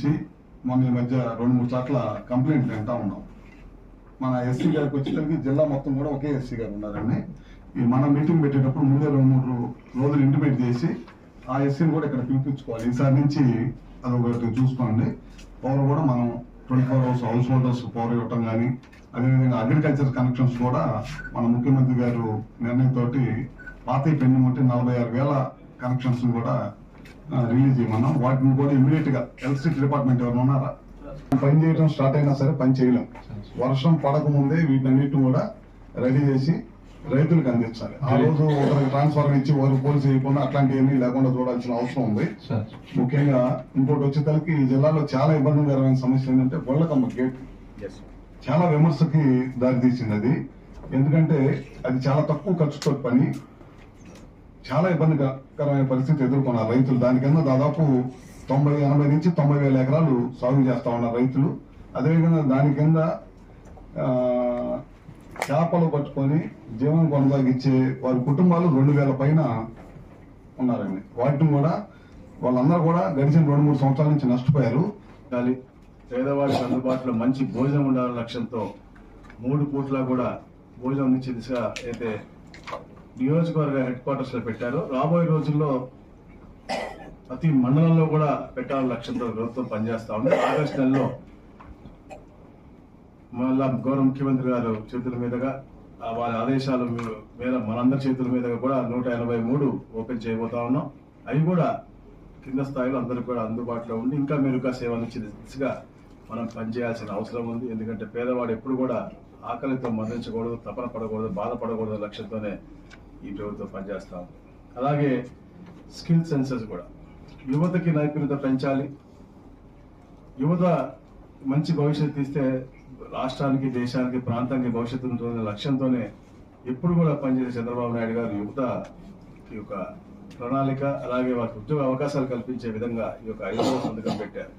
సంబంధించి మొన్న ఈ మధ్య రెండు మూడు చోట్ల కంప్లైంట్లు వింటా ఉన్నాం. మన ఎస్సీ గారికి వచ్చేసరికి జిల్లా మొత్తం కూడా ఒకే ఎస్సీ గారు ఉన్నారండి. ఈ మన మీటింగ్ పెట్టేటప్పుడు ముందే రెండు మూడు రోజులు ఇంటిమేట్ చేసి ఆ ఎస్సీని కూడా ఇక్కడ పిలిపించుకోవాలి. ఈసారి నుంచి అది ఒకటి చూసుకోండి. పవర్ కూడా మనం twenty four hours householders power ఇవ్వటం కానీ అదేవిధంగా అగ్రికల్చర్ కనెక్షన్స్ కూడా మన ముఖ్యమంత్రి గారు నిర్ణయంతో పాత పెండింగ్ ఉంటే నలభై ఆరు వేల కనెక్షన్స్ కూడా రిలీజ్ చేయమన్నాం. వాటిని కూడా ఇమీడియట్గా ఎలక్ట్రిసిటీ డిపార్ట్మెంట్ ఎవరు ఉన్నారా? పని చేయడం స్టార్ట్ అయినా సరే పని చేయలేం. వర్షం పడక ముందే వీటన్నిటిని కూడా రెడీ చేసి రైతులకు అందించాలి. ఆ రోజు ఒకరికి ట్రాన్స్ఫర్ ఇచ్చి ఒకరు పోలీసు చేయకుండా అట్లాంటివన్నీ లేకుండా చూడాల్సిన అవసరం ఉంది. సార్ ముఖ్యంగా ఇంకోటి వచ్చేసరికి ఈ జిల్లాలో చాలా ఇబ్బందికరమైన సమస్య ఏంటంటే గొల్లకమ్మ గేట్ చాలా విమర్శకి దారితీసింది అది. ఎందుకంటే అది చాలా తక్కువ ఖర్చుతో పని. చాలా ఇబ్బందికరమైన పరిస్థితి ఎదుర్కొన్నారు రైతులు. దాని కింద దాదాపు తొంభై ఎనభై నుంచి తొంభై వేల ఎకరాలు సాగు చేస్తా ఉన్నారు రైతులు. అదేవిధంగా దాని కింద చేపలు పట్టుకొని జీవనం కొనసాగించే వారి కుటుంబాలు రెండు వేల పైన ఉన్నారండి. వాటిని కూడా వాళ్ళందరూ కూడా గడిచిన రెండు మూడు సంవత్సరాల నుంచి నష్టపోయారు. ఉండాలి పేదవాడికి అందుబాటులో మంచి భోజనం ఉండాలనే లక్ష్యంతో మూడు పూట్ల కూడా భోజనం ఇచ్చే దిశగా అయితే నియోజకవర్గ హెడ్ క్వార్టర్స్లో పెట్టారు. రాబోయే రోజుల్లో ప్రతి మండలంలో కూడా పెట్టాలని లక్ష్యంతో ప్రభుత్వం పనిచేస్తా ఉంది. ఆగస్టు నెలలో మళ్ళా గౌరవ ముఖ్యమంత్రి గారు చేతుల మీదుగా వారి ఆదేశాల మీద మనందరి చేతుల మీదుగా కూడా నూట ఎనభై మూడు ఓపెన్ చేయబోతా ఉన్నాం. అవి కూడా కింద స్థాయిలో అందరికి కూడా అందుబాటులో ఉండి ఇంకా మెరుగ్గా సేవలు ఇచ్చే దిశగా మనం పనిచేయాల్సిన అవసరం ఉంది. ఎందుకంటే పేదవాడు ఎప్పుడు కూడా ఆకలితో మరణించకూడదు తపన పడకూడదు బాధపడకూడదు లక్ష్యంతోనే ఈ ప్రభుత్వం పనిచేస్తాం అలాగే స్కిల్ సెన్సెస్ కూడా. యువతకి నైపుణ్యత పెంచాలి. యువత మంచి భవిష్యత్తు ఇస్తే రాష్ట్రానికి దేశానికి ప్రాంతానికి భవిష్యత్తు ఉంటుందనే లక్ష్యంతోనే ఎప్పుడు కూడా పనిచేసే చంద్రబాబు నాయుడు గారు యువత ఈ యొక్క ప్రణాళిక అలాగే వారికి ఉద్యోగ అవకాశాలు కల్పించే విధంగా ఈ యొక్క ఐదో సంతకం పెట్టారు.